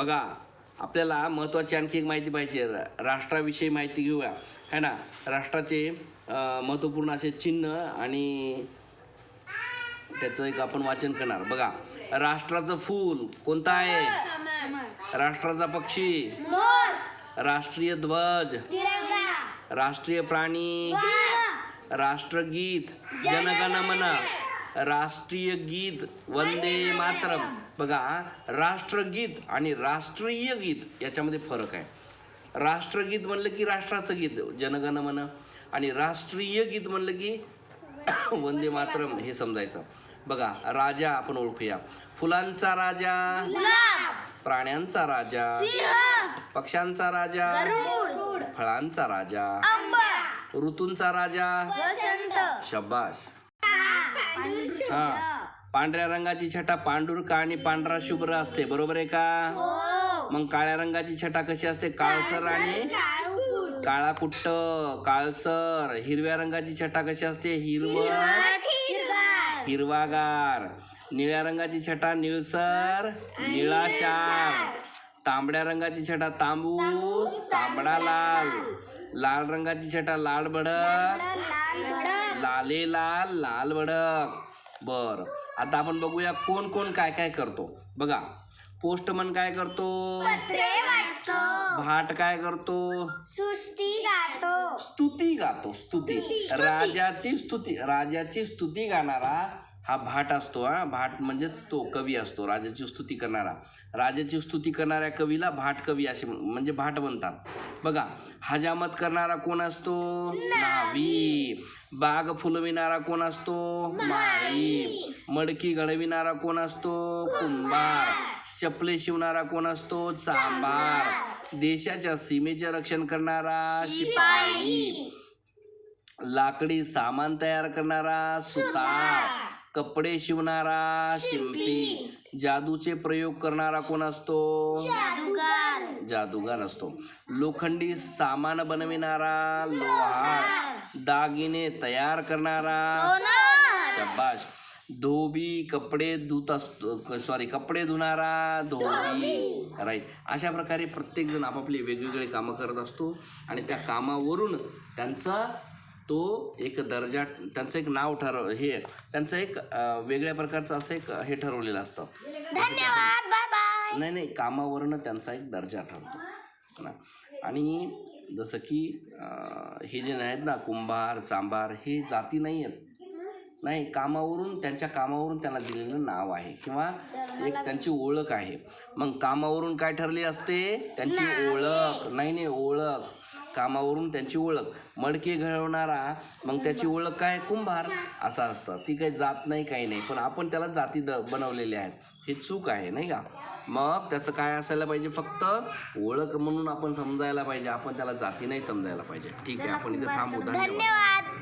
बघा आपल्याला महत्त्वाची आणखी एक माहिती पाहिजे. राष्ट्राविषयी माहिती घेऊया. है ना? राष्ट्राचे महत्त्वपूर्ण असे चिन्ह आणि त्याचं एक आपण वाचन करणार. बघा राष्ट्राचं फूल कोणतं आहे? राष्ट्राचा पक्षी. राष्ट्रीय ध्वज. राष्ट्रीय प्राणी. राष्ट्रगीत. जनगण मन राष्ट्रीय गीत वंदे मातरम. बघा राष्ट्रगीत आणि राष्ट्रीय गीत याच्यामध्ये फरक आहे. राष्ट्रगीत म्हणलं की राष्ट्राचं गीत जनगण मन आणि राष्ट्रीय गीत म्हणलं की वंदे मातरम हे समजायचं. बघा राजा आपण ओळखूया. फुलांचा राजा. प्राण्यांचा राजा. पक्ष्यांचा राजा. फळांचा राजा. ऋतूंचा राजा. शब्बाश हा पांढऱ्या रंगाची छटा पांढुरका आणि पांढरा शुभ्र असते बरोबर आहे का? मग काळ्या रंगाची छटा कशी असते? काळसर आणि काळा कुट्ट. काळसर. हिरव्या रंगाची छटा कशी असते? हिरवट हिरवागार. निळ्या रंगाची छटा निळसर निळाशार. तांबड्या रंगाची छटा तांबूस तांबडा लाल. लाल. रंगाची छटा लाल भडक लाले लाल लाल भडक बर. आता आपण बघूया कोण कोण काय काय करतो. बघा. पोस्टमन काय करतो? भाट काय करतो? सुस्ती गातो. स्तुती गातो स्तुती. राजाची स्तुती. राजाची स्तुती गाणारा हा भाट असतो हा. भाट म्हणजेच तो कवी असतो राजाची स्तुती करणारा. राजाची स्तुती करणाऱ्या कवीला भाट कवी असे म्हण- म्हणजे भाट म्हणतात. बघा हजामत करणारा कोण असतो? नावी. बाग फुलविणारा कोण असतो? माळी. मडकी घडविणारा कोण असतो? कुंभार. चपले शिवणारा कोण असतो? चांभार. देशाच्या सीमेचे रक्षण करणारा शिपाई. लाकडी सामान तयार करणारा सुतार. कपडे शिवणारा शिंपी. जादूचे प्रयोग करणारा कोण असतो? जादूगार. असतो. लोखंडी सामान बनविणारा लोहार. दागिने तयार करणारा. शब्बाश धोबी कपडे धुत असतो सॉरी कपडे धुणारा धोबी. राईट अशा प्रकारे प्रत्येक जण आपापले वेगवेगळे कामं करत असतो आणि त्या कामावरून त्यांचा तो एक दर्जा त्यांचं एक नाव ठरव हे त्यांचं एक वेगळ्या प्रकारचं असं एक हे ठरवलेलं असतं. धन्यवाद बाय बाय नाही नाही कामावरनं त्यांचा एक दर्जा ठरतो. ना? आणि जसं की हे जे आहेत ना कुंभार सांभार हे जाती नाही आहेत नाही कामावरून त्यांच्या कामावरून त्यांना दिलेलं नाव आहे. किंवा एक त्यांची ओळख आहे. मग कामावरून काय ठरली असते? त्यांची ओळख. नाही नाही ओळख. कामावरून त्यांची ओळख. मडके घडवणारा मग त्याची ओळख काय? कुंभार असं असतं. ती काही जात नाही काही नाही. पण आपण त्याला जाती द बनवलेले आहेत. हे चूक आहे नाही का? मग त्याचं काय असायला पाहिजे? फक्त ओळख म्हणून आपण समजायला पाहिजे. आपण त्याला जाती नाही समजायला पाहिजे. ठीक आहे आपण इथे थांबू. धन्यवाद. धन्यवाद.